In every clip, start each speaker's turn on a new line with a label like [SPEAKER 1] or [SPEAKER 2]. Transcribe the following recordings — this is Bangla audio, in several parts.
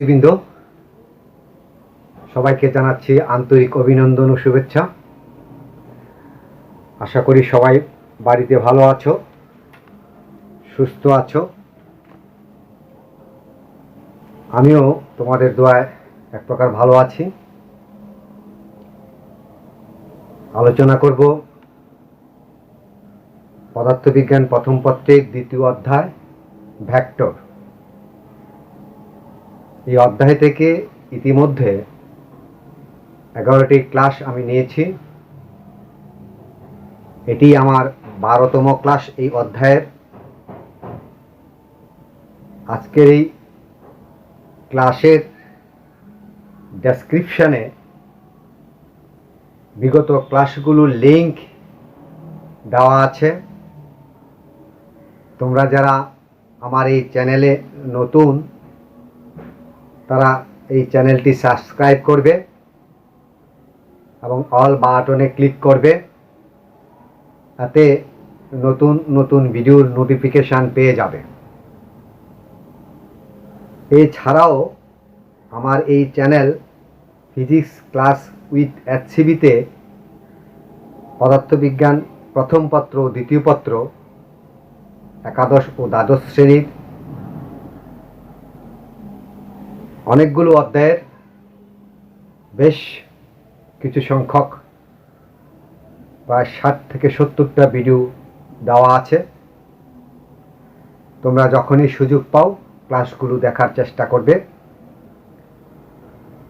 [SPEAKER 1] বৃন্দ সবাইকে জানাচ্ছি আন্তরিক অভিনন্দন ও শুভেচ্ছা। আশা করি সবাই বাড়িতে ভালো আছো, সুস্থ আছো। আমিও তোমাদের দোয়ায় এক প্রকার ভালো আছি। আলোচনা করব পদার্থবিজ্ঞান প্রথম পত্রের দ্বিতীয় অধ্যায় ভ্যাক্টর এই অধ্যায় থেকে ইতিমধ্যে এগারোটি ক্লাস আমি নিয়েছি। এটি আমার বারোতম ক্লাস এই অধ্যায়ের। আজকের এই ক্লাসের ডেসক্রিপশানে বিগত ক্লাসগুলোর লিঙ্ক দেওয়া আছে। তোমরা যারা আমার এই চ্যানেলে নতুন তারা এই চ্যানেলটি সাবস্ক্রাইব করবে এবং অল বাটনে ক্লিক করবে তাতে নতুন নতুন ভিডিওর নোটিফিকেশান পেয়ে যাবে। এছাড়াও আমার এই চ্যানেল ফিজিক্স ক্লাস উইথ এচসিবিতে পদার্থবিজ্ঞান প্রথম পত্র, দ্বিতীয় পত্র, একাদশ ও দ্বাদশ শ্রেণির অনেকগুলো অধ্যায়ের বেশ কিছু সংখ্যক, প্রায় ষাট থেকে সত্তরটা ভিডিও দেওয়া আছে। তোমরা যখনই সুযোগ পাও ক্লাসগুলো দেখার চেষ্টা করবে।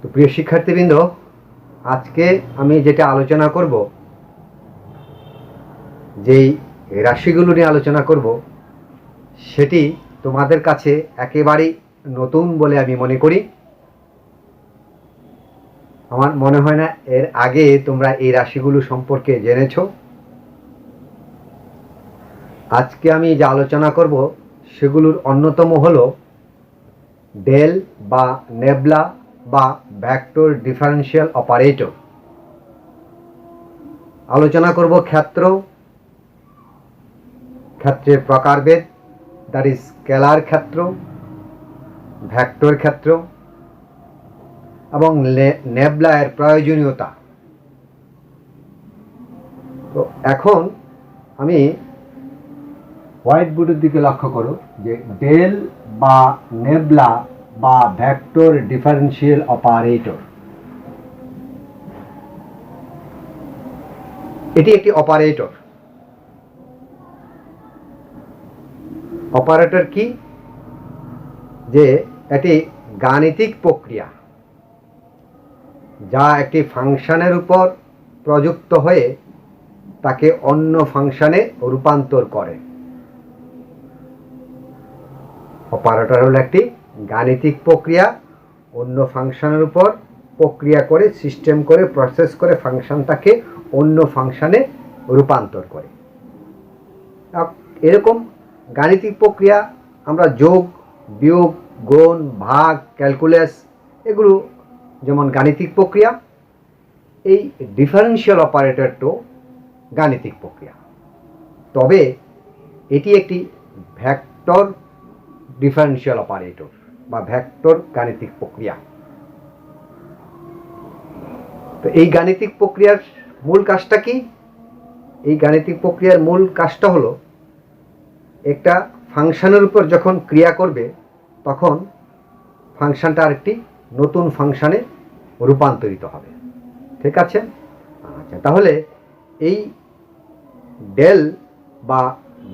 [SPEAKER 1] তো প্রিয় শিক্ষার্থীবৃন্দ, আজকে আমি যেটা আলোচনা করব, যেই রাশিগুলো নিয়ে আলোচনা করব, সেটি তোমাদের কাছে একেবারেই নতুন বলে আমি মনে করি। আমার মনে হয় না, এর আগে তোমরা এই রাশিগুলো সম্পর্কে জেনেছ। আজকে আমি যে আলোচনা করব, সেগুলোর অন্যতম হলো ডেল বা নেবলা বা ভ্যাক্টর ডিফারেন্সিয়াল অপারেটর। আলোচনা করব ক্ষেত্র, ক্ষেত্রের প্রকারভেদ দ্যাট ইজ স্কেলার ক্ষেত্র ভ্যাক্টর ক্ষেত্র এবং নেবলায়ের প্রয়োজনীয়তা। তো এখন আমি হোয়াইট বোর্ডের দিকে লক্ষ্য করো যে ডেল বা নেবলা বা ভ্যাক্টর ডিফারেন্সিয়াল অপারেটর। এটি একটি অপারেটর। অপারেটর কি? যে এটি গাণিতিক প্রক্রিয়া, যা একটি ফাংশনের উপর প্রযুক্ত হয়ে তাকে অন্য ফাংশনে রূপান্তর করে। অপারেটর হল একটি গাণিতিক প্রক্রিয়া অন্য ফাংশনের উপর প্রক্রিয়া করে, সিস্টেম করে, প্রসেস করে ফাংশনটাকে অন্য ফাংশনে রূপান্তর করে। এরকম গাণিতিক প্রক্রিয়া আমরা যোগ বিয়োগ, গুণ, ভাগ, ক্যালকুলেস এগুলো যেমন গাণিতিক প্রক্রিয়া, এই ডিফারেন্সিয়াল অপারেটরটাও গাণিতিক প্রক্রিয়া। তবে এটি একটি ভ্যাক্টর ডিফারেন্সিয়াল অপারেটর বা ভ্যাক্টর গাণিতিক প্রক্রিয়া। তো এই গাণিতিক প্রক্রিয়ার মূল কাজটা কি? এই গাণিতিক প্রক্রিয়ার মূল কাজটা হলো একটা ফাংশনের উপর যখন ক্রিয়া করবে, তখন ফাংশনটা আরেকটি নতুন ফাংশানে রূপান্তরিত হবে। ঠিক আছে? আচ্ছা তাহলে এই ডেল বা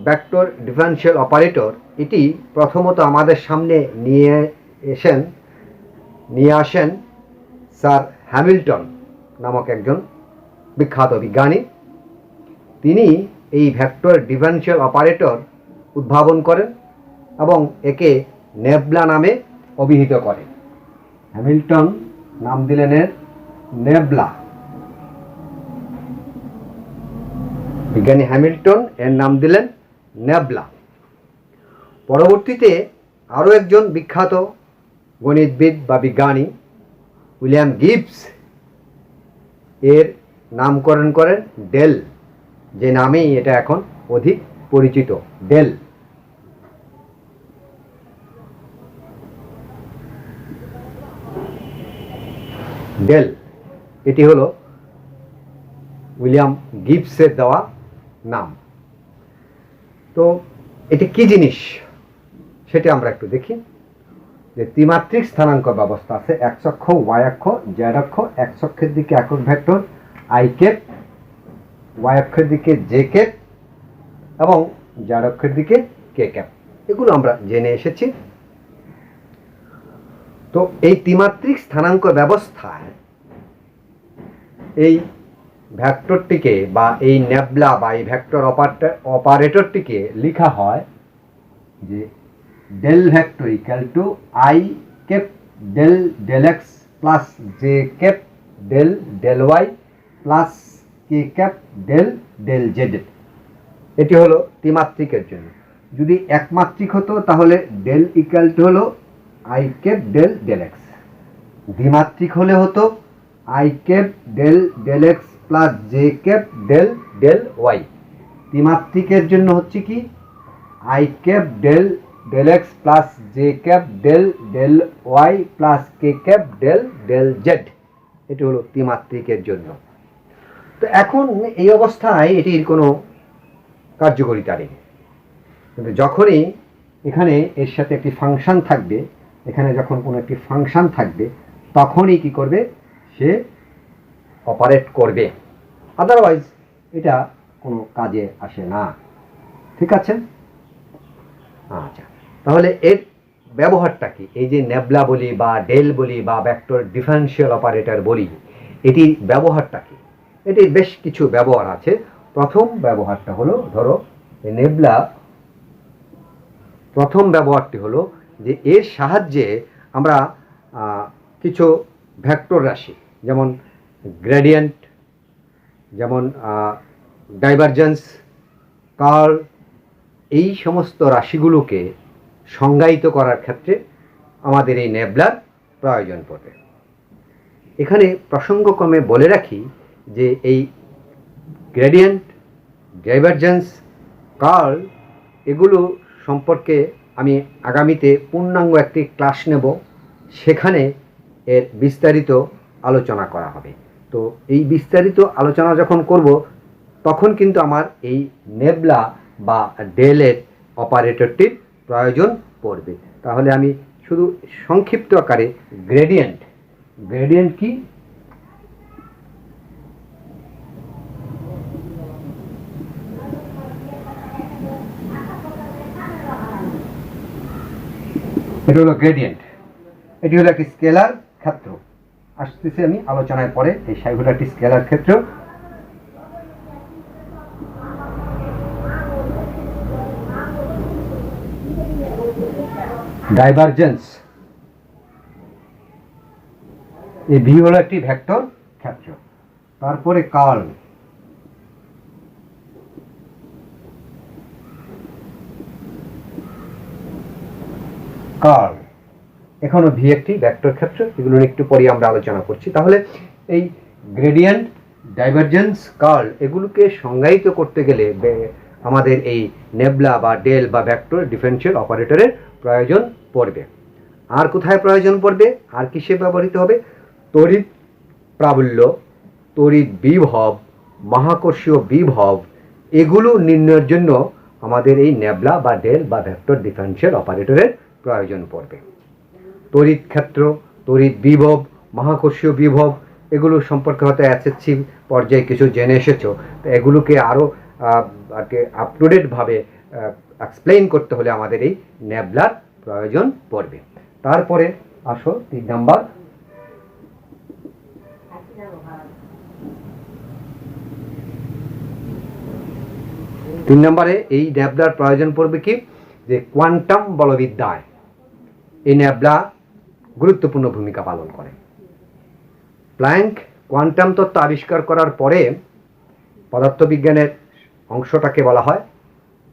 [SPEAKER 1] ভ্যাক্টর ডিফারেন্সিয়াল অপারেটর এটি প্রথমত আমাদের সামনে নিয়ে এসেন, নিয়ে আসেন স্যার হ্যামিল্টন নামক একজন বিখ্যাত বিজ্ঞানী। তিনি এই ভ্যাক্টর ডিফারেন্সিয়াল অপারেটর উদ্ভাবন করেন এবং একে নেবলা নামে অভিহিত করেন। হ্যামিল্টন নাম দিলেন এর নেবলা বিজ্ঞানী হ্যামিল্টন এর নাম দিলেন নেবলা পরবর্তীতে আরও একজন বিখ্যাত গণিতবিদ বা বিজ্ঞানী, উইলিয়াম গিবস, এর নামকরণ করেন ডেল, যে নামেই এটা এখন অধিক পরিচিত, ডেল। ডেল, এটি হলো উইলিয়াম গিবসের দেওয়া নাম। তো এটি কি জিনিস? সেটা আমরা একটু দেখি। যে ত্রিমাত্রিক স্থানাঙ্ক ব্যবস্থা আছে এক অক্ষ ওয়াই অক্ষ জেড অক্ষ দিকে একক ভেক্টর আই কেপ ওয়াই অক্ষের দিকে জে কেপ এবং জেড অক্ষের দিকে কে ক্যাপ। এগুলো আমরা জেনে এসেছি। তো এই ত্রিমাত্রিক স্থানাঙ্ক ব্যবস্থায় এই ভ্যাক্টরটিকে বা এই ন্যাবলা বা এই ভ্যাক্টর অপারেটরটিকে লেখা হয় যে del vector equal to I cap del del X plus J cap del del Y plus K cap del del Z এটি হলো ত্রিমাত্রিকের জন্য। যদি একমাত্রিক হতো, তাহলে ডেল ইকাল টু হলো I cap del del X দ্বিমাত্রিক হলে হতো I cap del del X plus J cap del del Y ত্রিমাত্রিকের জন্য হচ্ছে কি? I cap del del X plus J cap del del Y plus K cap del del Z এটি হলো ত্রিমাত্রিকের জন্য। তো এখন এই অবস্থায় এটির কোনো কার্যকরিতা নেই কিন্তু যখনই এখানে এর সাথে একটি ফাংশন থাকবে, এখানে যখন কোনো একটি ফাংশন থাকবে, তখনই কি করবে? সে অপারেট করবে। আদারওয়াইজ এটা কোনো কাজে আসে না। ঠিক আছে? আচ্ছা। তাহলে এর ব্যবহারটা কি? এই যে নেবলা বলি বা ডেল বলি বা ভেক্টর ডিফারেন্সিয়াল অপারেটর বলি, এটির ব্যবহারটা কি? এটির বেশ কিছু ব্যবহার আছে। প্রথম ব্যবহারটা হলো, ধরো নেবলা, প্রথম ব্যবহারটি হলো যে এর সাহায্যে আমরা কিছু ভেক্টর রাশি, যেমন গ্রেডিয়েন্ট যেমন ডাইভারজেন্স কার্ল এই সমস্ত রাশিগুলোকে সংজ্ঞায়িত করার ক্ষেত্রে আমাদের এই নেবলার প্রয়োজন পড়বে এখানে প্রসঙ্গক্রমে বলে রাখি যে এই গ্রেডিয়েন্ট ডাইভারজেন্স কার্ল এগুলো সম্পর্কে আমি আগামীতে পূর্ণাঙ্গ একটি ক্লাস নেব। সেখানে এর বিস্তারিত আলোচনা করা হবে। তো এই বিস্তারিত আলোচনা যখন করব, তখন কিন্তু আমার এই নেবলা বা ডেলের অপারেটরটির প্রয়োজন পড়বে। তাহলে আমি শুধু সংক্ষিপ্ত আকারে গ্রেডিয়েন্ট গ্রেডিয়েন্ট কি? এটা হলো গ্রেডিয়েন্ট এটি হলো একটি স্কেলার ক্ষেত্র। আসতেছি আমি আলোচনায় পরে, এই সাই হলো একটি স্কেলার ক্ষেত্র। ডাইভারজেন্স এই ভি হলো একটি ভেক্টর ক্ষেত্র। তারপরে কার্ল কার্ল এখনও ভি একটি ক্ষেত্র, এগুলো একটু পরে আমরা আলোচনা করছি। তাহলে এই গ্রেডিয়েন্ট ডাইভারজেন্স কার্ল এগুলোকে সংজ্ঞায়িত করতে গেলে আমাদের এই নেবলা বা ডেল বা ভেক্টর ডিফারেন্সিয়াল অপারেটরের প্রয়োজন পড়বে। আর কোথায় প্রয়োজন পড়বে? আর কিসে ব্যবহৃত হবে? তড়িৎ প্রাবল্য, তড়িৎ বিভব, মহাকর্ষীয় বিভব, এগুলো নির্ণয়ের জন্য আমাদের এই নেবলা বা ডেল বা ভেক্টর ডিফারেন্সিয়াল অপারেটরের প্রয়োজন পড়বে। তড়িৎ ক্ষেত্র, তড়িৎ বিভব, মহাকর্ষীয় বিভব, এগুলো সম্পর্কে হয়তো এসএসসি পর্যায়ে কিছু জেনে এসেছ। তো এগুলোকে আরও আপ টু ডেটভাবে এক্সপ্লেইন করতে হলে আমাদের এই ন্যাবলার প্রয়োজন পড়বে। তারপরে আসো, তিন নাম্বার। তিন নম্বরে এই ন্যাবলার প্রয়োজন পড়বে কি? যে কোয়ান্টাম বলবিদ্যায়। এই ন্যাবলা গুরুত্বপূর্ণ ভূমিকা পালন করে। প্ল্যাঙ্ক কোয়ান্টাম তত্ত্ব আবিষ্কার করার পরে পদার্থবিজ্ঞানের অংশটাকে বলা হয়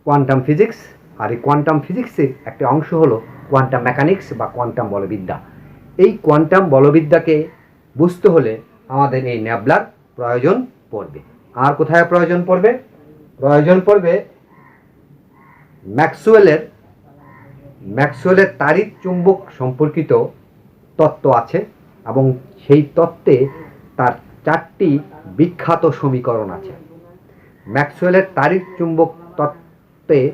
[SPEAKER 1] কোয়ান্টাম ফিজিক্স, আর এই কোয়ান্টাম ফিজিক্সের একটা অংশ হলো কোয়ান্টাম মেকানিক্স বা কোয়ান্টাম বলবিদ্যা। এই কোয়ান্টাম বলবিদ্যাকে বুঝতে হলে আমাদের এই ন্যাবলার প্রয়োজন পড়বে। আর কোথায় প্রয়োজন পড়বে? প্রয়োজন পড়বে ম্যাক্সওয়েলের ম্যাক্সওয়েলের তারিখ চুম্বক সম্পর্কিত তত্ত্ব আছে এবং সেই তত্ত্বে তার চারটি বিখ্যাত সমীকরণ আছে। ম্যাক্সওয়েলের তারিখ চুম্বক তত্ত্বে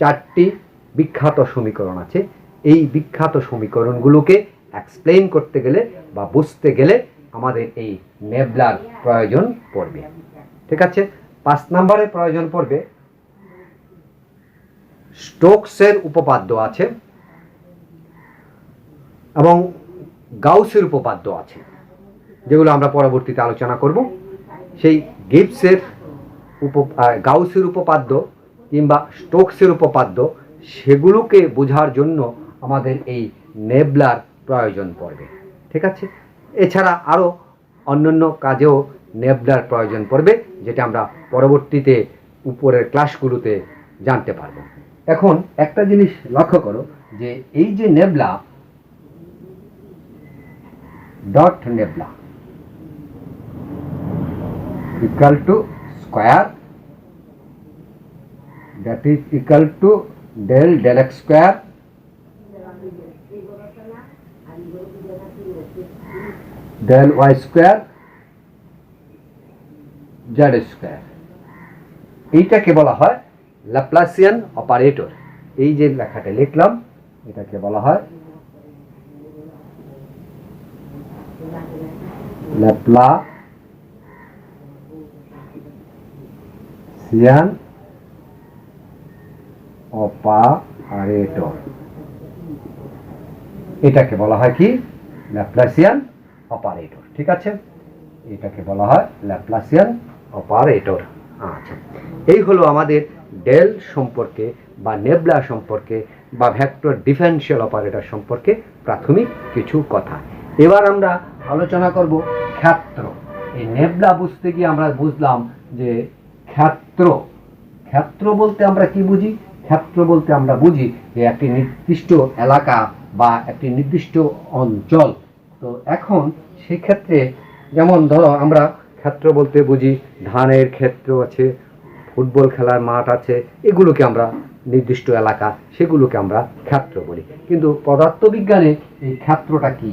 [SPEAKER 1] চারটি বিখ্যাত সমীকরণ আছে। এই বিখ্যাত সমীকরণগুলোকে এক্সপ্লেইন করতে গেলে বা বুঝতে গেলে আমাদের এই নেবলার প্রয়োজন পড়বে। ঠিক আছে? পাঁচ নম্বরে প্রয়োজন পড়বে স্টোকসের উপপাদ্য আছে এবং গাউসের উপপাদ্য আছে, যেগুলো আমরা পরবর্তীতে আলোচনা করব। সেই গিবসের উপ গাউসের উপপাদ্য কিংবা স্টোকসের উপপাদ্য, সেগুলোকে বোঝার জন্য আমাদের এই নেবলার প্রয়োজন পড়বে। ঠিক আছে? এছাড়া আরও অন্যান্য কাজেও নেবলার প্রয়োজন পড়বে, যেটা আমরা পরবর্তীতে উপরের ক্লাসগুলোতে জানতে পারব। এখন একটা জিনিস লক্ষ্য করো, যে এই যে nabla, dot nabla equal to square that is equal to del del x square del y square z square এইটাকে বলা হয় ল্যাপ্লাসিয়ান অপারেটর এই যে লেখাটা লিখলাম, এটাকে বলা হয় ল্যাপ্লা সিয়ান অপারেটর এটাকে বলা হয় কি? ল্যাপ্লাসিয়ান অপারেটর ঠিক আছে? এটাকে বলা হয় ল্যাপ্লাসিয়ান অপারেটর আচ্ছা। এই হলো আমাদের ডেল সম্পর্কে বা নেবলা সম্পর্কে বা ভ্যাক্টর ডিফারেন্সিয়াল অপারেটর সম্পর্কে প্রাথমিক কিছু কথা। এবার আমরা আলোচনা করব ক্ষেত্র। এই নেবলা বুঝতে গিয়ে আমরা বুঝলাম যে ক্ষেত্র ক্ষেত্র বলতে আমরা কি বুঝি? ক্ষেত্র বলতে আমরা বুঝি যে একটি নির্দিষ্ট এলাকা বা একটি নির্দিষ্ট অঞ্চল। তো এখন সেক্ষেত্রে যেমন ধরো আমরা ক্ষেত্র বলতে বুঝি, ধানের ক্ষেত্র আছে ফুটবল খেলার মাঠ আছে, এগুলোকে আমরা নির্দিষ্ট এলাকা, সেগুলোকে আমরা ক্ষেত্র বলি। কিন্তু পদার্থবিজ্ঞানে এই ক্ষেত্রটা কি?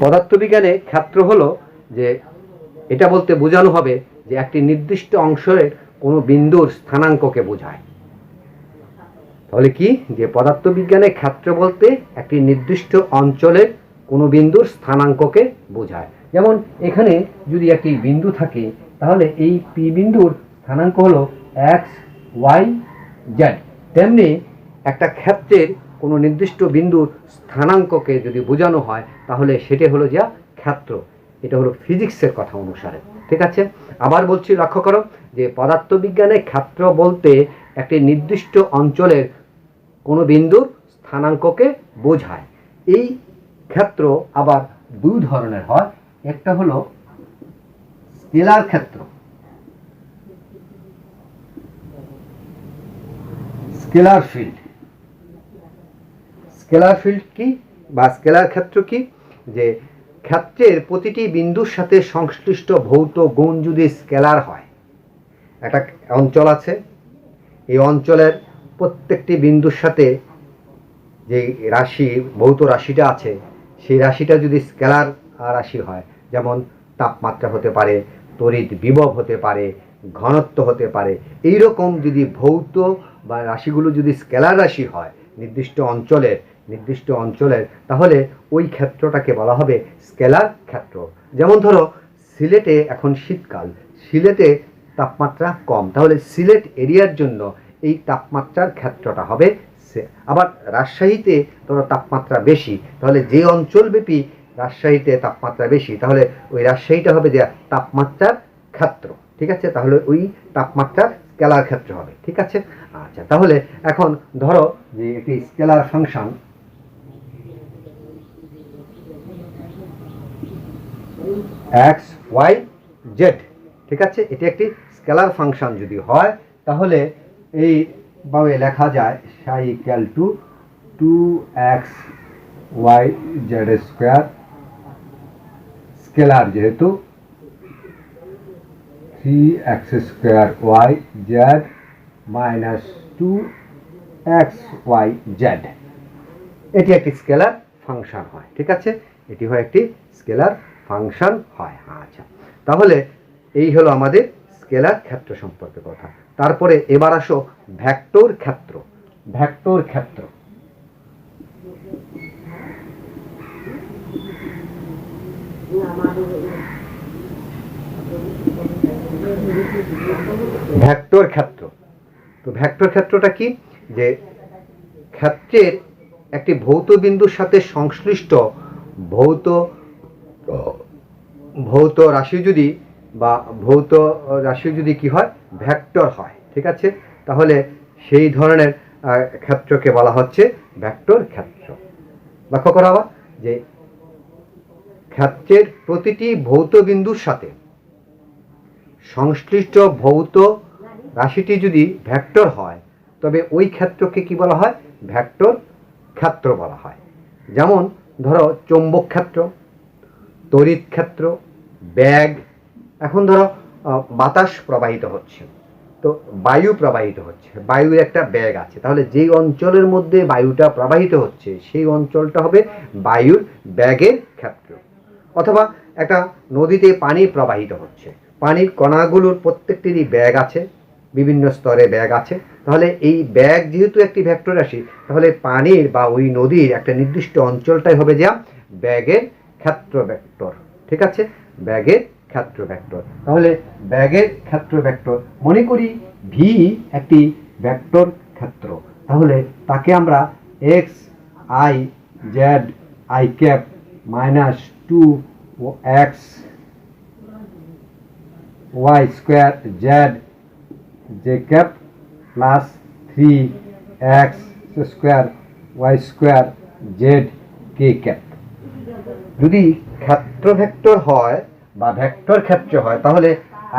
[SPEAKER 1] পদার্থবিজ্ঞানে ক্ষেত্র হলো যে, এটা বলতে বোঝানো হবে যে একটি নির্দিষ্ট অংশের কোনো বিন্দুর স্থানাঙ্ককে বোঝায়। তাহলে কি? যে পদার্থবিজ্ঞানে ক্ষেত্র বলতে একটি নির্দিষ্ট অঞ্চলের কোনো বিন্দুর স্থানাঙ্ককে বোঝায়। যেমন এখানে যদি একটি বিন্দু থাকে, তাহলে এই পি বিন্দুর স্থানাঙ্ক হলো এক্স ওয়াই জেড তেমনি একটা ক্ষেত্রের কোনো নির্দিষ্ট বিন্দুর স্থানাঙ্ককে যদি বোঝানো হয়, তাহলে সেটা হলো যা ক্ষেত্র। এটা হলো ফিজিক্সের কথা অনুসারে। ঠিক আছে? আবার বলছি, লক্ষ্য করো যে পদার্থবিজ্ঞানে ক্ষেত্র বলতে একটি নির্দিষ্ট অঞ্চলের কোনো বিন্দুর স্থানাঙ্ককে বোঝায়। এই ক্ষেত্র আবার দুই ধরনের হয়। একটা হলো স্কেলার ক্ষেত্র। Scalar field. স্কেলার ফিল্ড কি বা স্কেলার ক্ষেত্র কি? যে ক্ষেত্রের প্রতিটি বিন্দুর সাথে সংশ্লিষ্ট ভৌত গুণ যদি স্কেলার হয়, একটা অঞ্চল আছে, এই অঞ্চলের প্রত্যেকটি বিন্দুর সাথে যে রাশি, ভৌত রাশিটা আছে, সেই রাশিটা যদি স্কেলার রাশি হয়। যেমন তাপমাত্রা হতে পারে, তড়িৎ বিভব হতে পারে, ঘনত্ব হতে পারে। এই রকম যদি ভৌত বা রাশিগুলো যদি স্কেলার রাশি হয়, নির্দিষ্ট অঞ্চলের নির্দিষ্ট অঞ্চলের, তাহলে ওই ক্ষেত্রটাকে বলা হবে স্কেলার ক্ষেত্র। যেমন ধরো, সিলেটে এখন শীতকাল, সিলেটে তাপমাত্রা কম। তাহলে সিলেট এরিয়ার জন্য এই তাপমাত্রার ক্ষেত্রটা হবে সে- আবার রাজশাহীতে ধরো তাপমাত্রা বেশি, তাহলে যে অঞ্চলব্যাপী রাজশাহীতে তাপমাত্রা বেশি, তাহলে ওই রাজশাহীটা হবে যে তাপমাত্রার ক্ষেত্র, ঠিক আছে? তাহলে ওই তাপমাত্রার স্কেলার ক্ষেত্র হবে, ঠিক আছে? আচ্ছা তাহলে এখন ধরো যে একটি scalar function, x, y, z, ঠিক আছে? এটি একটি স্কেলার ফাংশন যদি হয়, তাহলে এই এইভাবে লেখা যায় psi equal to two x, y, z square scalar যেহেতু three x square y z minus two x y z এটি একটি স্কেলার ফাংশন হয়, ঠিক আছে? এটি হয় একটি স্কেলার ফাংশন হয়। আচ্ছা তাহলে এই হলো আমাদের স্কেলার ক্ষেত্র সম্পর্কে কথা। তারপরে এবার আসো ভ্যাক্টর ক্ষেত্র। ভ্যাক্টর ক্ষেত্র। ভ্যাক্টর ক্ষেত্র। তো ভ্যাক্টর ক্ষেত্রটা কি? যে ক্ষেত্রের একটি ভৌত বিন্দুর সাথে সংশ্লিষ্ট ভৌত ভৌত রাশি যদি বা ভৌত রাশি যদি কি হয়? ভ্যাক্টর হয়। ঠিক আছে? তাহলে সেই ধরনের ক্ষেত্রকে বলা হচ্ছে ভ্যাক্টর ক্ষেত্র। লক্ষ্য করা যে ক্ষেত্রের প্রতিটি ভৌত বিন্দুর সাথে। সংশ্লিষ্ট ভৌত রাশিটি যদি ভ্যাক্টর হয়, তবে ওই ক্ষেত্রকে কি বলা হয়? ভ্যাক্টর ক্ষেত্র বলা হয়। যেমন, ধরো চৌম্বক ক্ষেত্র, তড়িৎ ক্ষেত্র, ব্যাগ, এখন ধরো বাতাস প্রবাহিত হচ্ছে। তো বায়ু প্রবাহিত হচ্ছে, বায়ুর একটা ব্যাগ আছে। তাহলে যেই অঞ্চলের মধ্যে বায়ুটা প্রবাহিত হচ্ছে, সেই অঞ্চলটা হবে বায়ুর ব্যাগের ক্ষেত্র। অথবা একটা নদীতে পানি প্রবাহিত হচ্ছে। পানির কণাগুলোর প্রত্যেকটিরই ব্যাগ আছে, বিভিন্ন স্তরে ব্যাগ আছে। তাহলে এই ব্যাগ যেহেতু একটি ভেক্টর রাশি, তাহলে পানির বা ওই নদীর একটা নির্দিষ্ট অঞ্চলটাই হবে যা ব্যাগের ক্ষেত্র ভেক্টর। ঠিক আছে? ব্যাগের ক্ষেত্র ভেক্টর। তাহলে ব্যাগের ক্ষেত্র ভেক্টর, মনে করি ভি একটি ভেক্টর ক্ষেত্র। তাহলে তাকে আমরা x i z i cap minus two x y square z j cap plus three x square y square z k cap যদি ক্ষেত্র ভেক্টর হয় বা ভেক্টর ক্ষেত্র হয়, তাহলে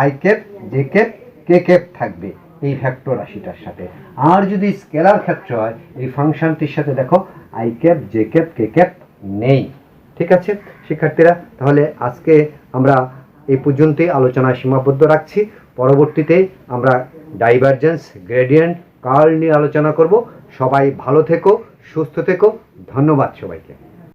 [SPEAKER 1] i cap j cap k cap থাকবে এই ভেক্টর রাশিটার সাথে। আর যদি স্কেলার ক্ষেত্র হয়, এই ফাংশনটির সাথে দেখো i cap j cap k cap নেই। ঠিক আছে, শিক্ষার্থীরা? তাহলে আজকে আমরা এই পর্যন্তই আলোচনা সীমাবদ্ধ রাখছি। পরবর্তীতে আমরা ডাইভারজেন্স গ্রেডিয়েন্ট কার্ল নিয়ে আলোচনা করব। সবাই ভালো থেকো, সুস্থ থেকো। ধন্যবাদ সবাইকে।